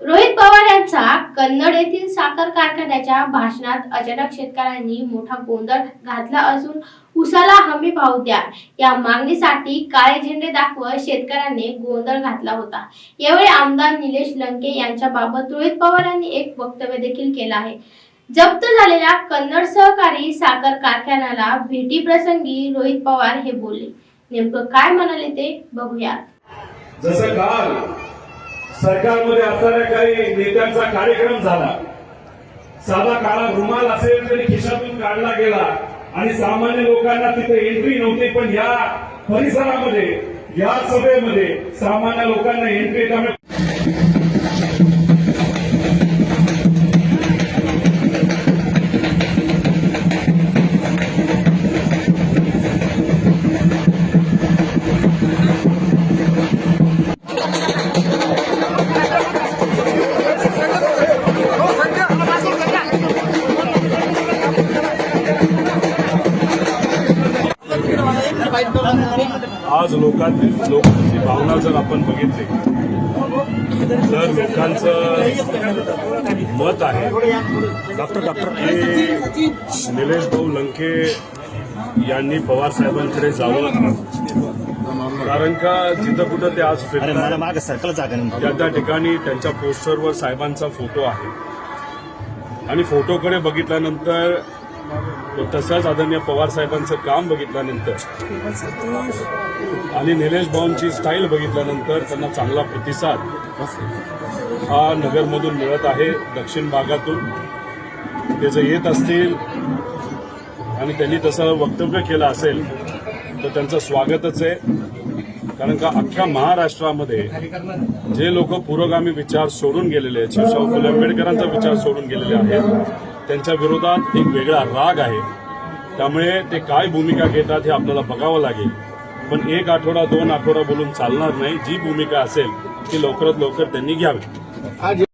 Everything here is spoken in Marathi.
रोहित पवार यांचा कन्नड येथील साखर कारखान्याच्या भाषणात अचानक शेतकऱ्यांनी मोठा गोंधळ घातला असून उसाला हमी भाव द्या. या मागणीसाठी काळे झेंडे दाखवत शेतकऱ्यांनी गोंधळ घातला होता. यावेळी आमदार निलेश लंके यांच्या बाबत रोहित पवार यांनी एक वक्तव्य देखील केलं आहे. जप्त झालेल्या कन्नड सहकारी साखर कारखान्याला भेटी प्रसंगी रोहित पवार हे बोलले. नेमकं काय म्हणाले ते बघूया जसं काल सरकारमध्ये असणाऱ्या काही नेत्यांचा कार्यक्रम झाला. साधा काळा रुमाल असेल तरी खिशातून काढला गेला आणि सामान्य लोकांना तिथे एंट्री नव्हती पण या परिसरामध्ये या सभेमध्ये सामान्य लोकांना एंट्री त्यामुळे आज लोकांची लोकांची भावना जर आपण बघितली तर लोकांचं मत आहे डॉक्टर डॉक्टर. की निलेश भाऊ लंके यांनी पवार साहेबांकडे जावं. कारण का जिथं कुठं ते आज त्या त्या ठिकाणी त्यांच्या पोस्टरवर साहेबांचा फोटो आहे. आणि फोटोकडे बघितल्यानंतर तसंच आदरणीय पवार साहेबांचं काम बघितल्यानंतर आणि निलेश भाऊंची स्टाईल बघितल्यानंतर त्यांना चांगला प्रतिसाद हा नगरमधून मिळत आहे दक्षिण भागातून. ते जर येत असतील आणि त्यांनी तसं वक्तव्य केलं असेल तर त्यांचं स्वागतच आहे. कारण का अख्ख्या महाराष्ट्रामध्ये जे लोक पुरोगामी विचार सोडून गेलेले आहेत शिवशाहू फुले आंबेडकरांचा विचार सोडून गेलेले आहेत त्यांच्या विरोधात एक वेगळा राग आहे. त्यामुळे ते काय भूमिका घेतात हे आपल्याला बघावं लागेल. पण एक आठवडा दोन आठवडा बोलून चालणार नाही. जी भूमिका असेल ती लवकरात लवकर त्यांनी घ्यावी.